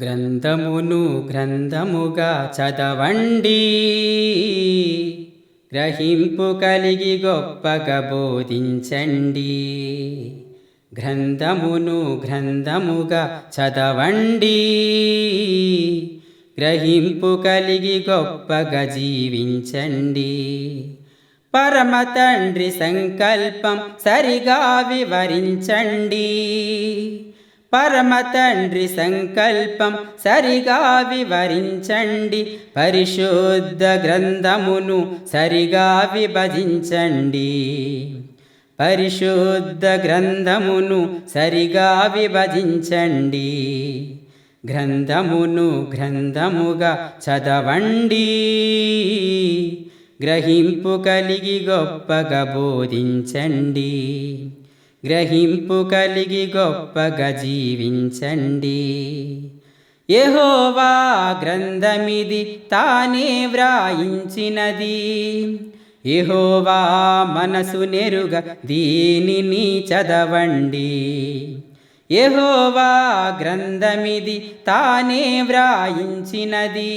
గ్రంథమును గ్రంథముగా చదవండి. గ్రహింపు కలిగి గొప్పగా బోధించండి. గ్రంథమును గ్రంథముగా చదవండి. గ్రహింపు కలిగి గొప్పగా జీవించండి. పరమ తండ్రి సంకల్పం సరిగా వివరించండి. పరమ తండ్రి సంకల్పం సరిగా వివరించండి. పరిశుద్ధ గ్రంథమును సరిగా విభజించండి. పరిశుద్ధ గ్రంథమును సరిగా విభజించండి. గ్రంథమును గ్రంథముగా చదవండి. గ్రహింపు కలిగి గొప్పగా బోధించండి. గ్రహింపు కలిగి గొప్పగా జీవించండి. ఎహోవా గ్రంథమిది తానే వ్రాయించినది. యెహోవా మనసు నెరుగ దీనిని చదవండి. ఎహోవా గ్రంథమిది తానే వ్రాయించినది.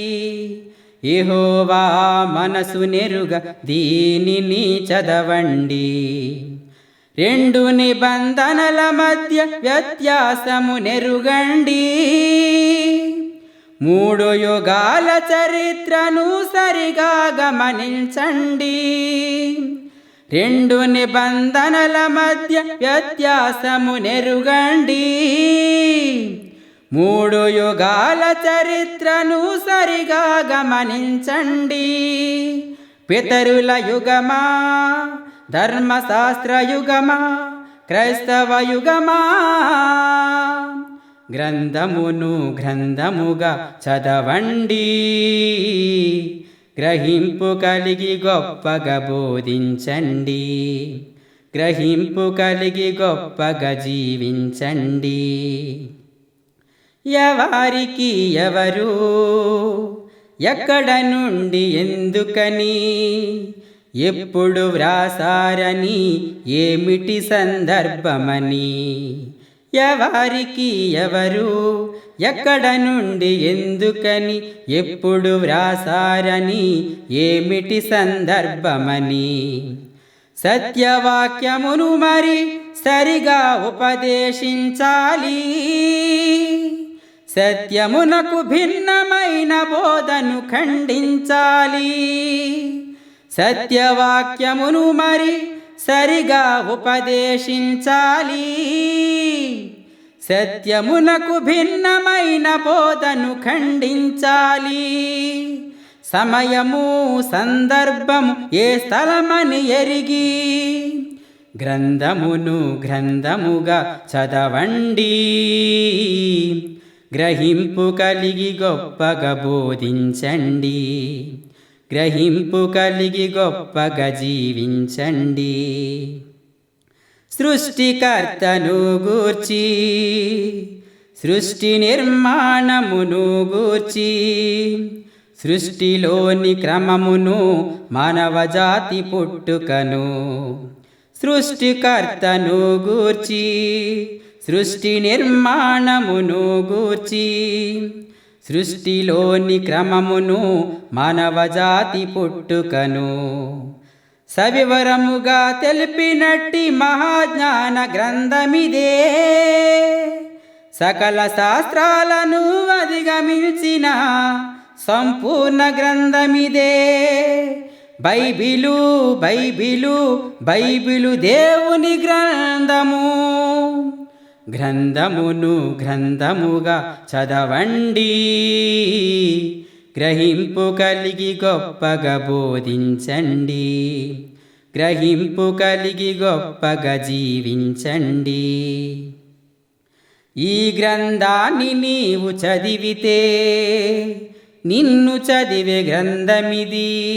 యెహోవా మనసు నెరుగ దీనిని చదవండి. రెండు నిబంధనల మధ్య వ్యత్యాసము నెరుగండి. మూడు యుగాల చరిత్రను సరిగా గమనించండి. రెండు నిబంధనల మధ్య వ్యత్యాసము నెరుగండి. మూడు యుగాల చరిత్రను సరిగా గమనించండి. పితరుల యుగమా? ధర్మశాస్త్ర యుగమా గ్రంథమును గ్రంథముగా చదవండి గ్రహింపు కలిగి గొప్పగా బోధించండి గ్రహింపు కలిగి గొప్పగా జీవించండి ఎవరికి ఎవరు? ఎక్కడ నుండి ఎందుకని? ఎప్పుడు వ్రాసారని ఏమిటి సందర్భమని? ఎవరికి ఎవరు? ఎక్కడ నుండి ఎందుకని? ఎప్పుడు వ్రాసారని ఏమిటి సందర్భమని? సత్యవాక్యమును మరి సరిగా ఉపదేశించాలి. సత్యమునకు భిన్నమైన బోధను ఖండించాలి. సత్యవాక్యమును మరి సరిగా ఉపదేశించాలి. సత్యమునకు భిన్నమైన బోధను ఖండించాలి. సమయము సందర్భము ఏ స్థలమని ఎరిగి గ్రంథమును గ్రంథముగా చదవండి. గ్రహింపు కలిగి గొప్పగా బోధించండి. గ్రహింపు కలిగి గొప్పగా జీవించండి సృష్టికర్తను గూర్చి సృష్టి నిర్మాణమును గూర్చి సృష్టిలోని క్రమమును మానవజాతి పుట్టుకను సృష్టికర్తను గూర్చి సృష్టి నిర్మాణమును గూర్చి సృష్టిలోని క్రమమును మానవజాతి పుట్టుకను. సవివరముగా తెలిపినట్టి మహాజ్ఞాన గ్రంథమిదే. సకల శాస్త్రాలను అధిగమించిన సంపూర్ణ గ్రంథమిదే. బైబిలు బైబిలు బైబిలు దేవుని గ్రంథము. గ్రంథమును గ్రంథముగా చదవండి. గ్రహింపు కలిగి గొప్పగా బోధించండి. గ్రహింపు కలిగి గొప్పగా జీవించండి. ఈ గ్రంథాన్ని నీవు చదివితే నిన్ను చదివే గ్రంథమిది.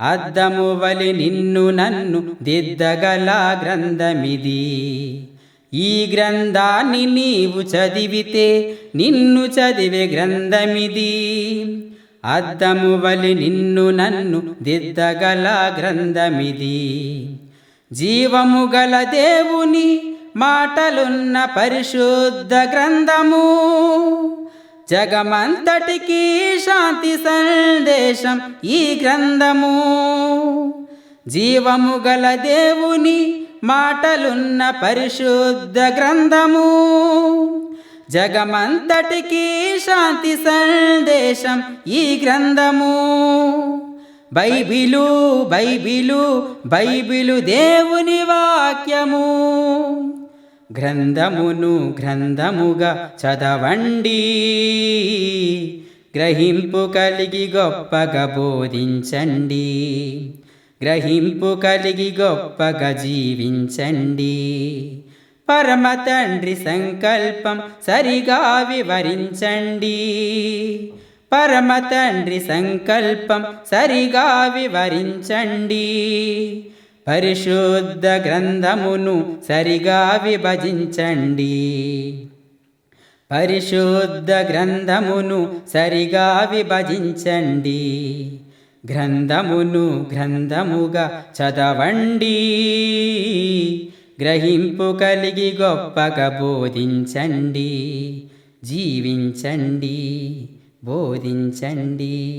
అద్దము వలి నిన్ను నన్ను దిద్దగల గ్రంథమిది. ఈ గ్రంథాన్ని నీవు చదివితే నిన్ను చదివే గ్రంథమిది. అద్దము వలి నిన్ను నన్ను దిద్దగల గ్రంథమిది. జీవము గల దేవుని మాటలున్న పరిశుద్ధ గ్రంథము. జగమంతటికి శాంతి సందేశం ఈ గ్రంథము. జీవము గల దేవుని మాటలున్న పరిశుద్ధ గ్రంథము. జగమంతటికి శాంతి సందేశం ఈ గ్రంథము. బైబిలు బైబిలు బైబిలు దేవుని వాక్యము. గ్రంథమును గ్రంథముగా చదవండి. గ్రహింపు కలిగి గొప్పగా బోధించండి. గ్రహింపు కలిగి గొప్పగా జీవించండి పరమ తండ్రి సంకల్పం సరిగా వివరించండి పరమ తండ్రి సంకల్పం సరిగా వివరించండి పరిశుద్ధ గ్రంథమును సరిగా విభజించండి పరిశుద్ధ గ్రంథమును సరిగా విభజించండి గ్రంథమును గ్రంథముగా చదవండి. గ్రహింపు కలిగి గొప్పగా బోధించండి. జీవించండి బోధించండి.